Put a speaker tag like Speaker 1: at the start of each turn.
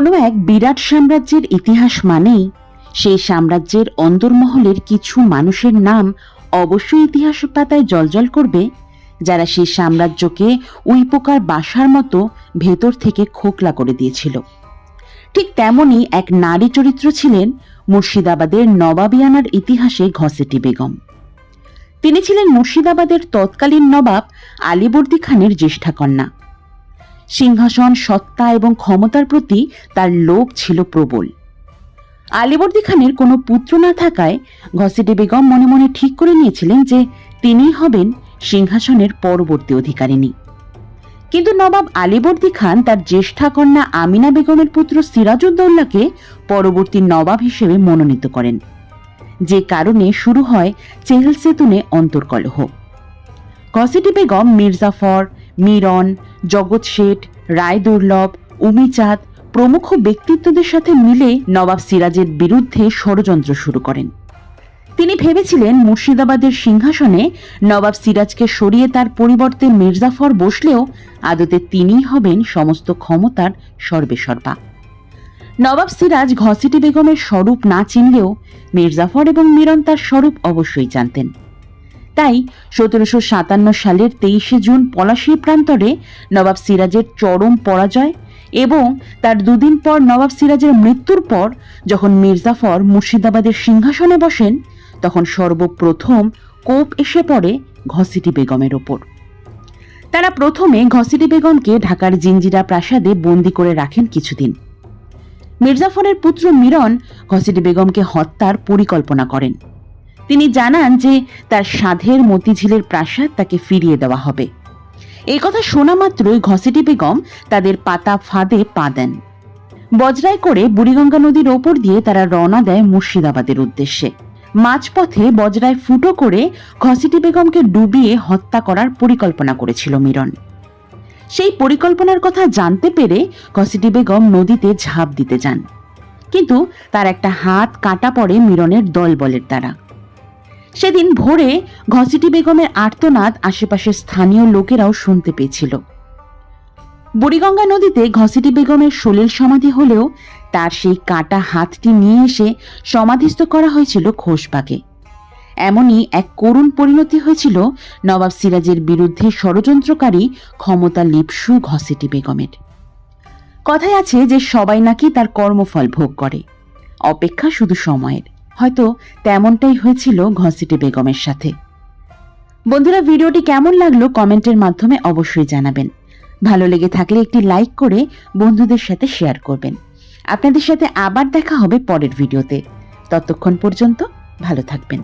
Speaker 1: কোনো এক বিরাট সাম্রাজ্যের ইতিহাস মানেই সেই সাম্রাজ্যের অন্দরমহলের কিছু মানুষের নাম অবশ্যই ইতিহাস পাতায় জলজল করবে, যারা সেই সাম্রাজ্যকে উইপোকার বাসার মতো ভেতর থেকে খোকলা করে দিয়েছিল। ঠিক তেমনই এক নারী চরিত্র ছিলেন মুর্শিদাবাদের নবাবিয়ানার ইতিহাসে ঘসেটি বেগম। তিনি ছিলেন মুর্শিদাবাদের তৎকালীন নবাব আলীবর্দী খানের জ্যেষ্ঠা কন্যা। সিংহাসন, সত্তা এবং ক্ষমতার প্রতি তার লোভ ছিল প্রবল। আলীবর্দী খানের কোনো পুত্র না থাকায় ঘসেটি বেগম মনে মনে ঠিক করে নিয়েছিলেন যে তিনিই হবেন সিংহাসনের পরবর্তী অধিকারিণী। কিন্তু নবাব আলীবর্দী খান তার জ্যেষ্ঠা কন্যা আমিনা বেগমের পুত্র সিরাজউদ্দৌলাকে পরবর্তী নবাব হিসেবে মনোনীত করেন। যে কারণে শুরু হয় চেহেল সেতুনে অন্তর্কলহ। ঘসেটি বেগম মির্জাফর মিরন জগৎ শেঠ, রায় দুর্লভ, উমিচাঁদ প্রমুখ ব্যক্তিত্বদের সাথে মিলে নবাব সিরাজের বিরুদ্ধে ষড়যন্ত্র শুরু করেন। তিনি ভেবেছিলেন মুর্শিদাবাদের সিংহাসনে নবাব সিরাজকে সরিয়ে তার পরিবর্তে মির্জাফর বসলেও আদতে তিনিই হবেন সমস্ত ক্ষমতার সর্বেসর্বা। নবাব সিরাজ ঘসিটি বেগমের স্বরূপ না চিনলেও মির্জাফর এবং মিরন তার স্বরূপ অবশ্যই জানতেন। তাই সতেরোশো সাতান্ন সালের তেইশে জুন পলাশী প্রান্তরে নবাব সিরাজের চরম পরাজয় এবং তার দুদিন পর নবাব সিরাজের মৃত্যুর পর যখন মির্জাফর মুর্শিদাবাদের সিংহাসনে বসেন, তখন সর্বপ্রথম কোপ এসে পড়ে ঘসিটি বেগমের ওপর। তারা প্রথমে ঘসিটি বেগমকে ঢাকার জিঞ্জিরা প্রাসাদে বন্দি করে রাখেন কিছুদিন। মির্জাফরের পুত্র মিরন ঘসিটি বেগমকে হত্যার পরিকল্পনা করেন। তিনি জানান যে তার সাধের মতিঝিলের প্রাসাদ তাকে ফিরিয়ে দেওয়া হবে। এই কথা শোনা মাত্রই ঘসেটি বেগম তাদের পাতা ফাঁদে পা দেন। বজরায় করে বুড়িগঙ্গা নদীর ওপর দিয়ে তারা রওনা দেয় মুর্শিদাবাদের উদ্দেশ্যে। মাঝপথে বজরায় ফুটো করে ঘসিটি বেগমকে ডুবিয়ে হত্যা করার পরিকল্পনা করেছিল মিরন। সেই পরিকল্পনার কথা জানতে পেরে ঘসিটি বেগম নদীতে ঝাঁপ দিতে যান। কিন্তু তার একটা হাত কাটা পড়ে মিরনের দলবলের দ্বারা। সেদিন ভোরে ঘসিটি বেগমের আর্তনাদ আশেপাশের স্থানীয় লোকেরাও শুনতে পেয়েছিল। বুড়িগঙ্গা নদীতে ঘসিটি বেগমের সলিল সমাধি হলেও তার সেই কাটা হাতটি নিয়ে এসে সমাধিস্থ করা হয়েছিল খোশবাগে এমনই এক করুণ পরিণতি হয়েছিল নবাব সিরাজের বিরুদ্ধে ষড়যন্ত্রকারী ক্ষমতা লিপসু ঘসিটি বেগমের। কথায় আছে যে সবাই নাকি তার কর্মফল ভোগ করে। অপেক্ষা শুধু সময়ের। হয়তো তেমনটাই হয়েছিল ঘসিটি বেগমের সাথে। বন্ধুরা, ভিডিওটি কেমন লাগল কমেন্টের মাধ্যমে অবশ্যই জানাবেন। ভালো লেগে থাকলে একটি লাইক করে বন্ধুদের সাথে শেয়ার করবেন। আপনাদের সাথে আবার দেখা হবে পরের ভিডিওতে। ততক্ষণ পর্যন্ত ভালো থাকবেন।